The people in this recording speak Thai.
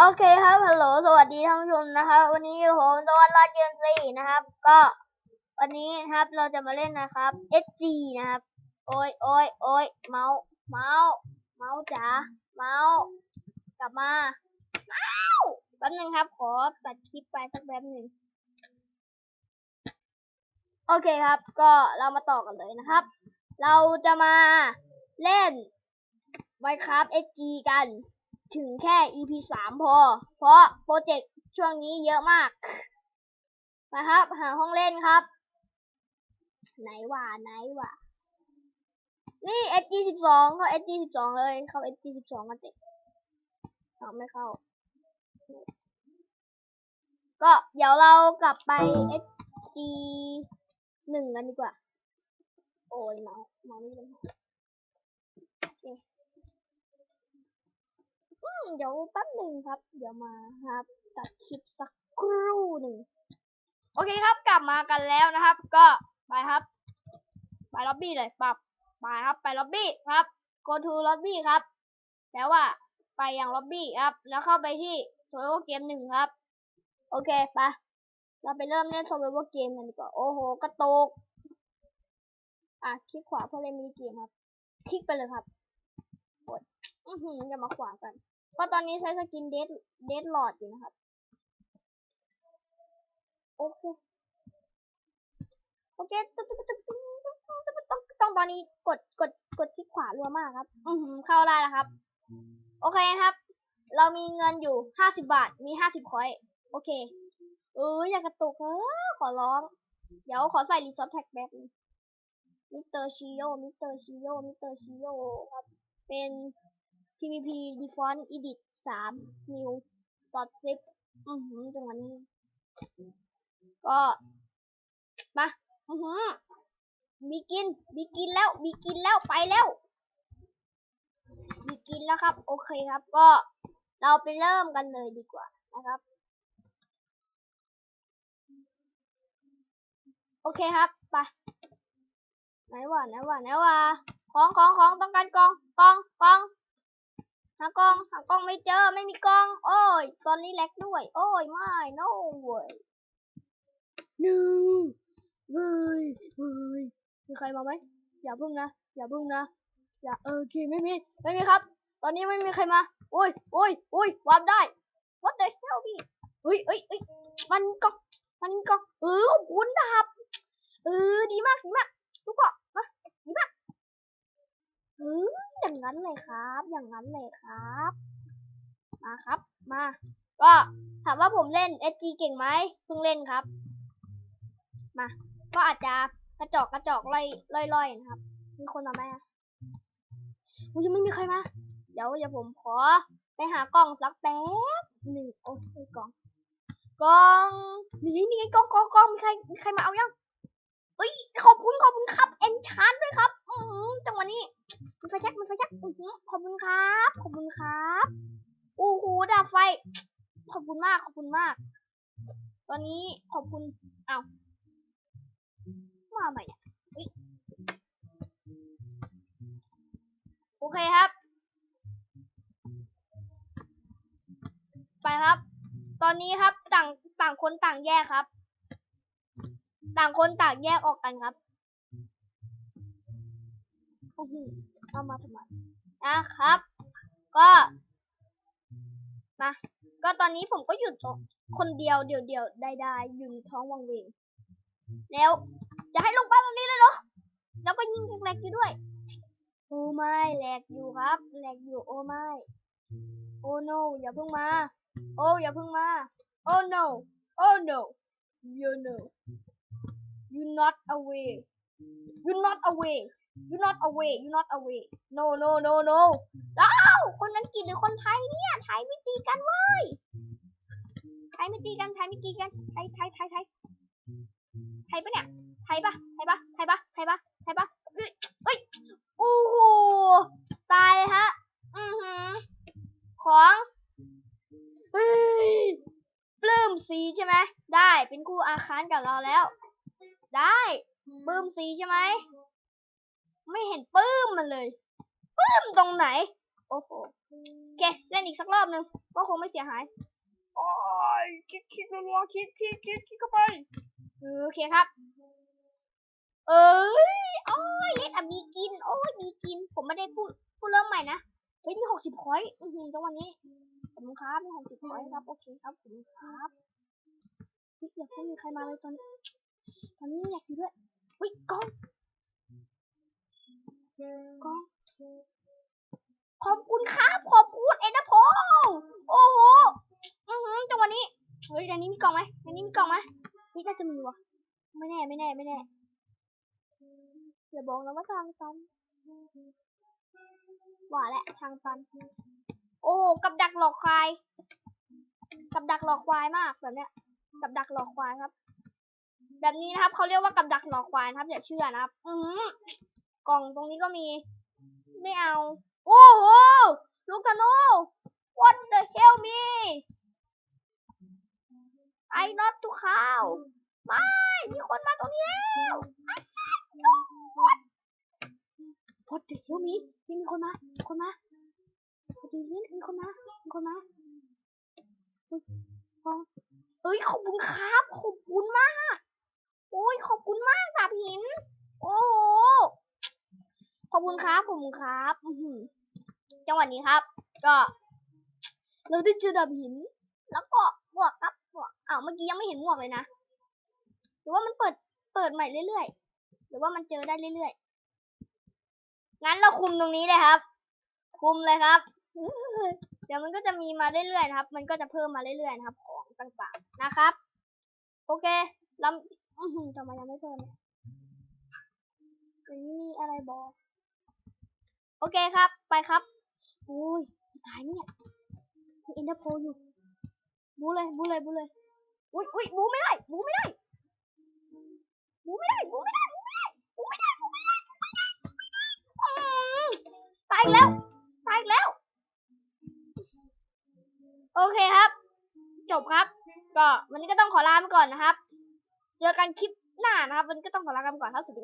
โอเคครับ ฮัลโหล สวัสดีท่านผู้ชมนะครับ วันนี้ผมตะวันรอเกมซีนะครับ ก็ วันนี้นะครับ เราจะมาเล่นนะครับ SG นะครับ โอ้ยโอ้ยโอ้ยเมาส์เมาส์เมาส์จ๋า เมาส์กลับมาเมาส์แป๊บนึงครับ ขอตัดคลิปไปสักแป๊บหนึ่ง โอเคครับ ก็เรามาต่อกันเลยนะครับ เราจะมาเล่น Minecraft SG กัน ถึงแค่ EP สามพอ เพราะโปรเจกต์ช่วงนี้เยอะมากนะครับ หาห้องเล่นครับ ไหนว่าไหนว่านี่ SG สิบสองเข้า SG สิบสองเลย เข้า SG สิบสองกันเด็กเอาไม่เข้า ก็เดี๋ยวเรากลับไป SG หนึ่งกันดีกว่า โอ้ยเมาเมาไม่เป็นไรโอเค อืม เดี๋ยวแป๊บหนึ่งครับ เดี๋ยวมาครับตัดคลิปสักครู่หนึ่งโอเคครับกลับมากันแล้วนะครับ ก็ไปครับ ไปล็อบบี้เลยปรับไปครับไปล็อบบี้ครับ go to lobby ครับแล้วว่าไปยังล็อบบี้ครับ แล้วเข้าไปที่ survival game หนึ่งครับ โอเคไปเราไปเริ่มเล่น survival game กันดีกว่าโอ้โหกระโตกอะคลิกขวาเพื่อเล่นมินิเกมครับ คลิกไปเลยครับกดอือหืออย่ามาขวางกัน ก็ตอนนี้ใช้สกินเดดเดดหลอดอยู่นะครับ โอเค โอเคต้องต้องต้องต้องต้องตอนนี้กดกดกดที่ขวารัวมากครับ อือหือเข้าได้แล้วครับ โอเคครับ เรามีเงินอยู่ห้าสิบาท มีห้าสิบคอย โอเค เอออย่ากระตุกเออขอร้อง เดี๋ยวขอใส่รีซอสแท็กแบบนึงมิสเตอร์ชิโยมิสเตอร์ชิโยมิสเตอร์ชิโยครับ เป็น PVP Default Edit 3 New dot zip อือหือจังหวะนี้ ก็มาอือหือมีกินมีกินแล้วมีกินแล้วไปแล้วมีกินแล้วครับ โอเคครับ ก็เราไปเริ่มกันเลยดีกว่านะครับ โอเคครับไปไหนวะไหนวะไหนวะของของของต้องการกองกองกอง หากล้องหากล้องไม่เจอไม่มีกล้อง โอ้ย ตอนนี้แลกด้วย โอ้ยไม่ no เว้ย no เว้ยเว้ยมีใครมาไหมอย่าพึ่งนะ อย่าพึ่งนะ อย่าเออโอเคไม่มีไม่มีครับ ตอนนี้ไม่มีใครมาโอ้ยโอ้ยโอ้ยวาร์ปได้ what the hell พี่เฮ้ยเฮ้ยเฮ้ยมันก็มันก็เออขอบคุณนะครับเออดีมากดีมากทุกคนมาดีมากเออ อย่างนั้นเลยครับ อย่างนั้นเลยครับ มาครับ มา ก็ถามว่าผมเล่น SG เก่งไหมเพิ่งเล่นครับ มา ก็อาจจะกระจอกกระจอกลอยลอยลอยนะครับ มีคนมาไหมอุ้ยยังไม่มีใครมา เดี๋ยวเดี๋ยวผมขอไปหากล้องสักแป๊บหนึ่งโอ้ยกล้องกล้องนี่นี่ไงกล้องกล้องกล้องมีใครมีใครมาเอายังเอ้ยขอบคุณขอบคุณครับเอ็นชานด้วยครับ อืจังหวะนี้ มันไฟแช็กมันไฟแช็กอือหือขอบคุณครับ ขอบคุณครับโอ้โหดาบไฟ ขอบคุณมากขอบคุณมาก ตอนนี้ขอบคุณอ้าวมาใหม่เนี่ยเฮ้ยโอเคครับ ไปครับ ตอนนี้ครับต่างต่างคนต่างแยกครับ ต่างคนต่างแยกออกกันครับ โอ้โหเอามาทำไมนะครับ ก็มาก็ตอนนี้ผมก็หยุดตรงคนเดียวเดียวเดียวได้ได้ๆอยู่ในท้องวังเวงแล้วจะให้ลงไปตรงนี้เลยเหรอแล้วก็ยิงแหลกๆอยู่ด้วย โอ้ไม่แหลกอยู่ครับแหลกอยู่โอ้ไม่โอ้ no อย่าเพิ่งมา โอ้อย่าเพิ่งมา โอ้ no โอ้ no you know you not away you not away you not away you not away no no no no อ้าวคนอังกฤษหรือคนไทยเนี่ย ไทยไม่ตีกันเว้ย ไทยไม่ตีกัน ไทยไม่ตีกัน ไทยไทยไทยไทยไทยปะเนี่ย ไทยปะไทยปะไทยปะไทยปะไทยปะเอ้ยเอ้ยโอ้โห ตายเลยฮะ อือหือ ของเฮ้ยปลื้มสีใช่ไหม ได้ เป็นคู่อาคารกับเราแล้ว ได้ ปลื้มสีใช่ไหม ไม่เห็นปลื้มมันเลยปลื้มตรงไหน โอ้โหโอเคเล่นอีกสักรอบหนึ่งก็คงไม่เสียหายโอ้ยคิดคิดรัวๆคิดคิดคิดคิดเข้าไปเออโอเคครับ เอ้ยโอ้ยเล่นอะมีกิน โอ้ยมีกิน ผมไม่ได้พูดพูดเริ่มใหม่นะเฮ้ยมีหกสิบพอยต์อือหือจังวันนี้ขอบคุณครับมีหกสิบพอยต์ครับ โอเคครับขอบคุณครับเฮ้ยอยากให้มีใครมาเลยตอนนี้ตอนนี้อยากอยู่ด้วย เฮ้ยกล้องกล้อง ขอบคุณครับ ขอบคุณเอ็นดโพโอ้โหอือหือจังหวะนี้ เฮ้ยในนี้มีกล่องไหมในนี้มีกล่องไหมนี่น่าจะมีวะไม่แน่ไม่แน่ไม่แน่อย่าบอกนะว่าทางตันว่าแหละทางตัน โอ้กับดักหลอกควาย กับดักหลอกควายมากแบบเนี้ย กับดักหลอกควายครับ แบบนี้นะครับเขาเรียกว่ากับดักหลอกควายนะครับ อย่าเชื่อนะครับ อือกล่องตรงนี้ก็มี ไม่เอา โอ้โหลูกธนู what the hell me I not to cow ไม่มีคนมาตรงนี้แล้ว what the hell me มีมีคนมาคนมาดีนี้มีคนมามีคนมาเฮ้ยฟองเอ้ยขอบคุณครับขอบคุณมาก โอ้ยขอบคุณมากดาบหิน โอ้โหขอบคุณครับขอบคุณครับอืจังหวะนี้ครับ ก็ เราได้เจอดาบหิน แล้วก็หมวกครับหมวกอ้าวเมื่อกี้ยังไม่เห็นหมวกเลยนะหรือว่ามันเปิดเปิดใหม่เรื่อยๆหรือว่ามันเจอได้เรื่อยๆงั้นเราคุมตรงนี้เลยครับ คุมเลยครับเดี๋ยวมันก็จะมีมาเรื่อยๆนะครับ มันก็จะเพิ่มมาเรื่อยๆนะครับ ของต่างๆนะครับ โอเคเรา อือหือทำไมยังไม่เพิ่มเนี่ยนนี้มีอะไรบอก โอเคครับ ไปครับ โอ้ยตายเนี่ยมีอินเตอร์โพอยู่ บูเลย บูเลย บูเลย อุ้ยอุ้ยบูไม่ได้ บูไม่ได้ บูไม่ได้ บูไม่ได้ บูไม่ได้ บูไม่ได้ บูไม่ได้ บูไม่ได้ตายแล้ว ตายแล้ว โอเคครับ จบครับ ก็วันนี้ก็ต้องขอลาไปก่อนนะครับ เจอกันคลิปหน้านะครับวันนี้ก็ต้องขอลาไปก่อนครับสวัสดี